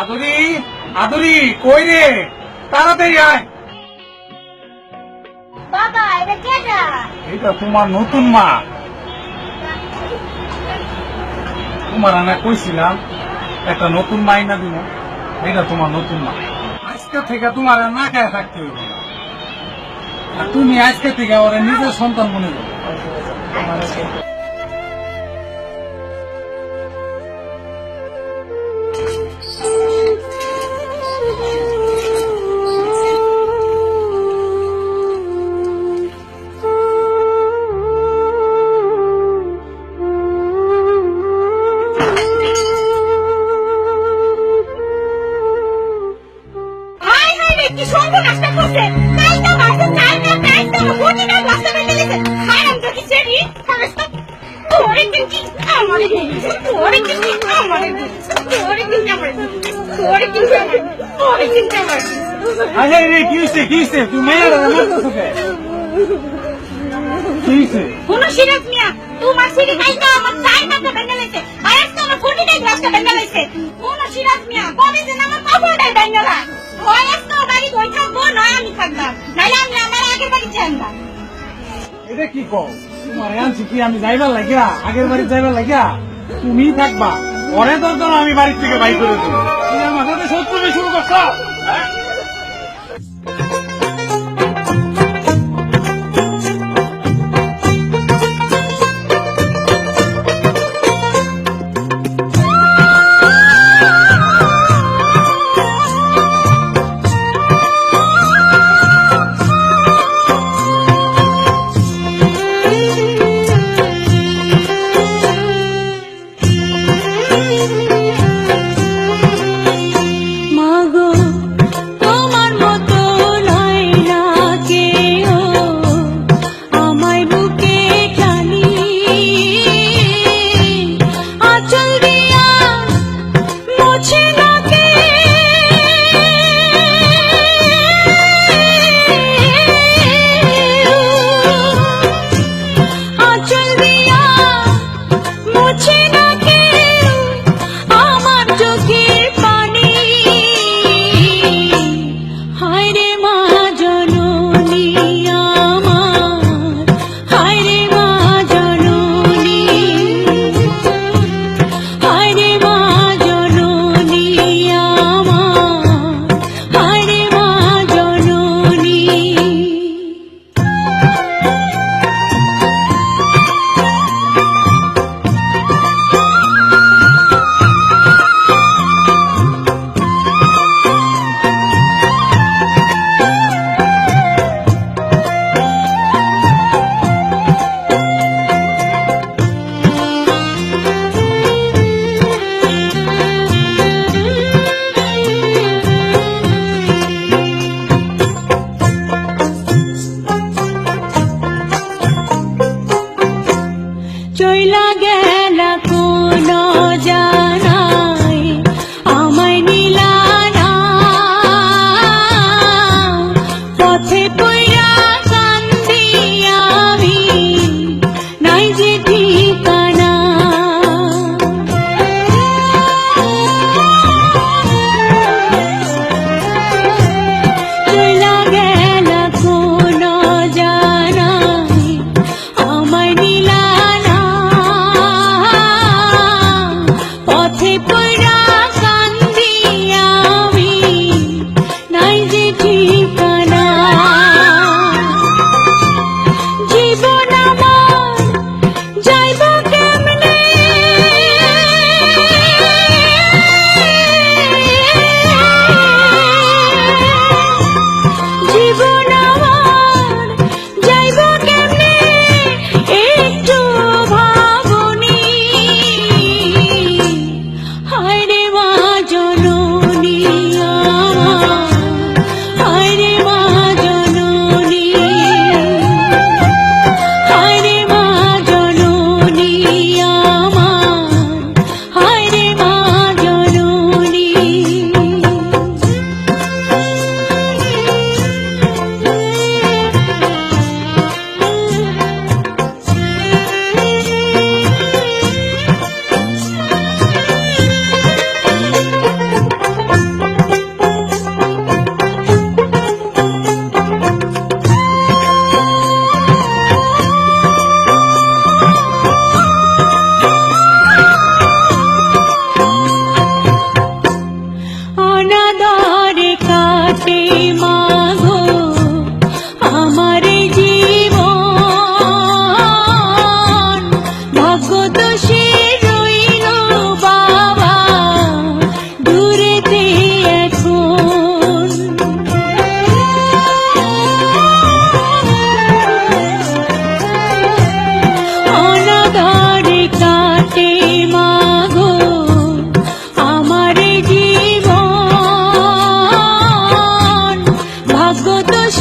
আদুরি আদুরি কই রে? তাড়াতাড়ি আয়। বাবা এটা কেটা এটা তোমার নতুন মা। তোমার আনা কইছিলাম একটা নতুন মাইনা দিব এটা তোমার নতুন মা। আজকে থেকে তোমার না খায় থাকতে হইব না। তুমি আজকে থেকে ওরা নিজের সন্তান মনে করো। আরে রে কি হইছে কি হইছে? তুমি মেয়ের মারতেছো কে কি হইছে? কোন সিরাজ মিয়া তোমার সিরি কাইটা আমার চাই মাথা বেঁধে গেছে। আয়াস তো আমার না রাস্তা বেঁধে গেছে। কোন সিরাজ মিয়া কবে যেন আমার কাপড়টাই বেঁধে গেল। আয়াস তো বাড়ি বই থাকব নয় আমি থাকলাম নাইলে আমি আমার আগের বাড়ি জানলাম এটা কি কও? আমি যাইবার লাগিয়া? আগের বাড়ি যাইবার লাগিয়া? তুমি থাকবা। পরে দরকার আমি বাড়ির থেকে বাই করে দেবো। সাথে শত্রুমি শুরু করছ। মুছে গেল কোন যা 我的心